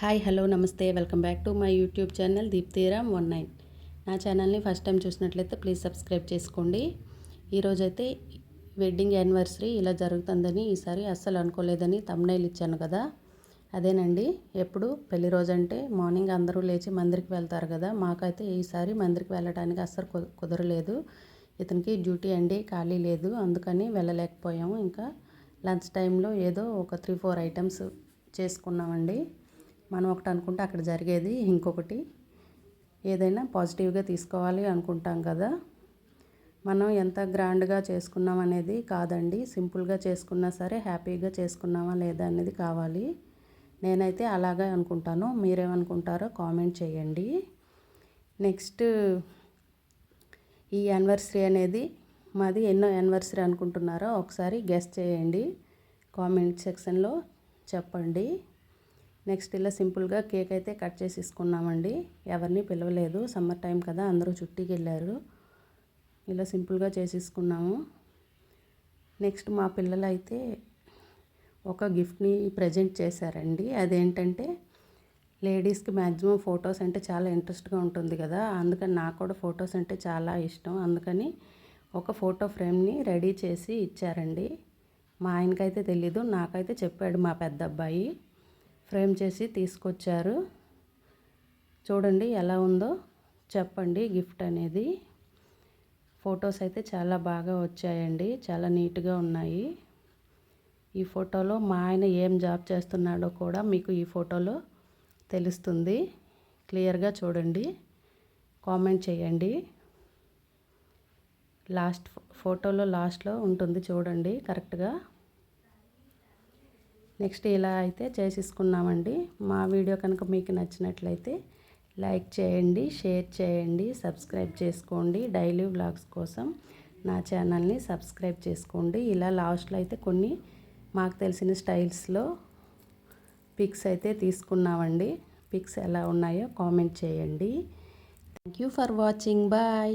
Hi hello నమస్తే. Welcome back to my YouTube channel Deeptiram one nine. నా ఛానల్ని first time చూసినట్లయితే please subscribe చేసుకోండి. ఈరోజైతే వెడ్డింగ్ యానివర్సరీ ఇలా జరుగుతుందని ఈసారి అస్సలు అనుకోలేదని తమ్నైల్ ఇచ్చాను కదా. అదేనండి ఎప్పుడు పెళ్ళి రోజు అంటే మార్నింగ్ అందరూ లేచి మందిరికి వెళ్తారు కదా. మాకైతే ఈసారి మందిరికి వెళ్ళడానికి అస్సలు కుదరలేదు. ఇతనికి డ్యూటీ అండి ఖాళీ లేదు. అందుకని వెళ్ళలేకపోయాము. ఇంకా లంచ్ టైంలో ఏదో ఒక త్రీ ఫోర్ ఐటమ్స్ చేసుకున్నామండి. మనం ఒకటి అనుకుంటే అక్కడ జరిగేది ఇంకొకటి. ఏదైనా పాజిటివ్గా తీసుకోవాలి అనుకుంటాం కదా. మనం ఎంత గ్రాండ్గా చేసుకున్నాం అనేది కాదండి. సింపుల్గా చేసుకున్నా సరే హ్యాపీగా చేసుకున్నామా లేదా అనేది కావాలి. నేనైతే అలాగే అనుకుంటాను. మీరేమనుకుంటారో కామెంట్ చేయండి. నెక్స్ట్ ఈ యానివర్సరీ అనేది మాది ఎన్నో యానివర్సరీ అనుకుంటున్నారో ఒకసారి గెస్ట్ చేయండి. కామెంట్ సెక్షన్లో చెప్పండి. నెక్స్ట్ ఇలా సింపుల్గా కేక్ అయితే కట్ చేసి ఇసుకున్నామండి ఎవరిని పిలవలేదు. సమ్మర్ టైం కదా అందరూ చుట్టీకి వెళ్ళారు ఇలా సింపుల్గా చేసేసుకున్నాము. నెక్స్ట్ మా పిల్లలు అయితే ఒక గిఫ్ట్ని ప్రజెంట్ చేశారండి. అదేంటంటే లేడీస్కి మ్యాక్సిమం ఫొటోస్ అంటే చాలా ఇంట్రెస్ట్గా ఉంటుంది కదా అందుకని నాకు కూడా ఫొటోస్ అంటే చాలా ఇష్టం. అందుకని ఒక ఫోటో ఫ్రేమ్ని రెడీ చేసి ఇచ్చారండి. మా ఆయనకైతే తెలీదు నాకైతే చెప్పాడు మా పెద్ద అబ్బాయి. ఫ్రేమ్ చేసి తీసుకొచ్చారు. చూడండి ఎలా ఉందో. చెప్పండి గిఫ్ట్ అనేది. ఫొటోస్ అయితే చాలా బాగా వచ్చాయండి. చాలా నీట్గా ఉన్నాయి. ఈ ఫోటోలో మా ఆయన ఏం జాబ్ చేస్తున్నాడో కూడా మీకు ఈ ఫోటోలో తెలుస్తుంది. క్లియర్గా చూడండి. కామెంట్ చేయండి. లాస్ట్ ఫోటోలో లాస్ట్లో ఉంటుంది చూడండి కరెక్ట్గా. నెక్స్ట్ ఇలా అయితే చేసేసుకున్నామండి. మా వీడియో కనుక మీకు నచ్చినట్లయితే లైక్ చేయండి షేర్ చేయండి సబ్స్క్రైబ్ చేసుకోండి. డైలీ వ్లాగ్స్ కోసం నా ఛానల్ని సబ్స్క్రైబ్ చేసుకోండి. ఇలా లాస్ట్లో అయితే కొన్ని మాకు తెలిసిన స్టైల్స్లో పిక్స్ అయితే తీసుకున్నామండి. పిక్స్ ఎలా ఉన్నాయో కామెంట్ చేయండి. Thank you for watching. Bye.